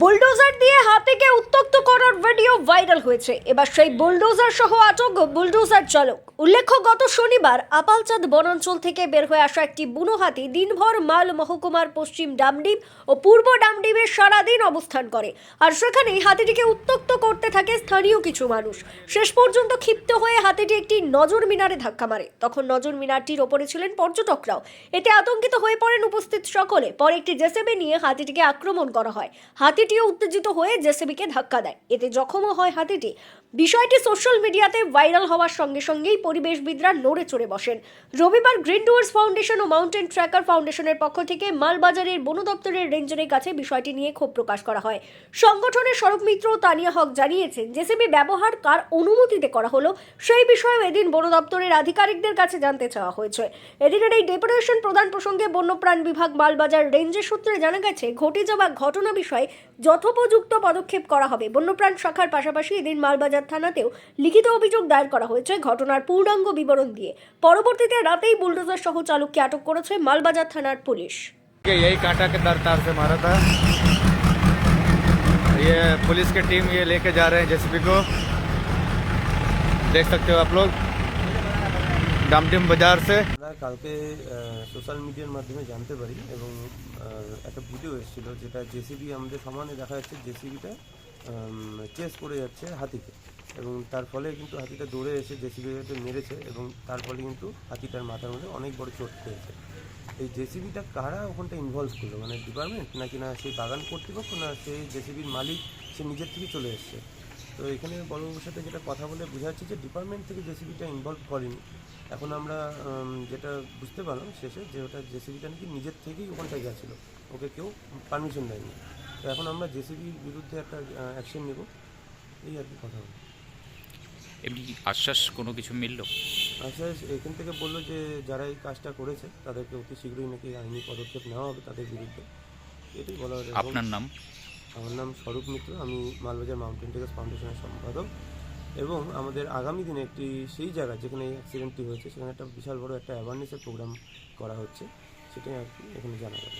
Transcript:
Bulldozer দিয়ে হাতিকে উত্তক্ত করার ভিডিও ভাইরাল হয়েছে। এবার সেই বুলডোজার সহ আটক বুলডোজার চালক। উল্লেখ্য, গত শনিবার আপালচাঁদ বনাঞ্চল থেকে বের হয়ে আসা একটি বুনো হাতি দিনভর মাল মহকুমার পশ্চিম ডামডিম ও পূর্ব ডামডিমে সারাদিন অবস্থান করে। আর সেখানেই হাতিটিকে উত্তক্ত করতে থাকে স্থানীয় কিছু মানুষ। শেষ পর্যন্ত ক্ষিপ্ত হয়ে হাতিটি একটি নজর মিনারে ধাক্কা মারে। তখন নজর মিনারটির ওপরে ছিলেন পর্যটকরাও। এতে আতঙ্কিত হয়ে পড়েন উপস্থিত সকলে। পরে একটি জেসিবি নিয়ে হাতিটিকে আক্রমণ করা হয়। হাতিটিও উত্তেজিত হয়ে জেসিবিকে ধাক্কা দেয়। এতে জখমও হয় হাতিটি। বিষয়টি সোশ্যাল মিডিয়াতে ভাইরাল হওয়ার সঙ্গে সঙ্গেই পরিবেশবিদরা নড়ে চড়ে বসেন। রবিবার গ্রিন টুয়ার্স ফাউন্ডেশন ও মাউন্টেন ট্র্যাকার ফাউন্ডেশনের পক্ষ থেকে মালবাজারের বন দপ্তরের রেঞ্জারের কাছে বিষয়টি নিয়ে ক্ষোভ প্রকাশ করা হয়। সংগঠনের সড়ক মিত্র তানিয়া হক জানিয়েছেন, জেসিবি ব্যবহার কার অনুমতিতে করা হলো সেই বিষয়েও এদিন বন দপ্তরের আধিকারিকদের কাছে জানতে চাওয়া হয়েছে। এদিনের এই ডেপুটেশন প্রদান প্রসঙ্গে বন্যপ্রাণ বিভাগ মালবাজার রেঞ্জের সূত্রে জানা গেছে, ঘটে যাওয়া ঘটনা বিষয়ে যথোপযুক্ত পদক্ষেপ করা হবে। বন্যপ্রাণ শাখার পাশাপাশি এদিন মালবাজার থানাতেও লিখিত অভিযোগ দায়ের করা হয়েছে ঘটনার পূর্ণাঙ্গ বিবরণ দিয়ে পরবর্তীতে রাতেই বুলডোজার সহ চালককে আটক করেছে মালবাজার থানার পুলিশ कि यही कांटा के दर तार से मारा था ये पुलिस की टीम ये लेके जा रहे हैं जेसीबी को देख सकते हो आप लोग डामडिम बाजार से আমরা কালকে সোশ্যাল মিডিয়ার মাধ্যমে জানতে পারি এবং আহ, একটা ভিডিও এসেছিল যেটা জেসিবি আমাদের সমানে দেখা যাচ্ছে জেসিবিটা চেস করে যাচ্ছে হাতিকে। এবং তার ফলে কিন্তু হাতিটা দৌড়ে এসে জেসিবিটাকে মেরেছে এবং তার ফলে কিন্তু হাতিটার মাথার মধ্যে অনেক বড় চোট পেয়েছে এই জেসিবিটা কারা ওখানটা ইনভলভ করল? মানে ডিপার্টমেন্ট নাকি না সেই বাগান কর্তৃপক্ষ? না সেই জেসিবির মালিক? সে নিজের থেকে চলে এসছে। তো এখানে বড়বাবুর সাথে যেটা কথা বলে বোঝা যাচ্ছে যে ডিপার্টমেন্ট থেকে জেসিবিটা ইনভলভ করেনি। এখন আমরা যেটা বুঝতে পারলাম শেষে যে ওটা জেসিবিটা নাকি নিজের থেকেই ওখানটায় গেছিল। ওকে কেউ পারমিশন দেয়নি। তো এখন আমরা জেসিবির বিরুদ্ধে একটা অ্যাকশন নেব। এই আর কি কথা বলি এমনি আশ্বাস কোনো কিছু মিলল? আশ্বাস এখান থেকে বলল যে যারা এই কাজটা করেছে তাদেরকে অতি শীঘ্রই নাকি আইনি পদক্ষেপ নেওয়া হবে তাদের বিরুদ্ধে। এটাই বলা হয়েছে। আপনার নাম? আমার নাম স্বরূপ মিত্র। আমি মালবাজার মাউন্টেন টেকার্স ফাউন্ডেশনের সম্পাদক। এবং আমাদের আগামী দিনে একটি সেই জায়গা যেখানে এই অ্যাক্সিডেন্টটি হয়েছে সেখানে একটা বিশাল বড় একটা অ্যাওয়ারনেসের প্রোগ্রাম করা হচ্ছে সেটাই আর কি এখানে জানা গেল।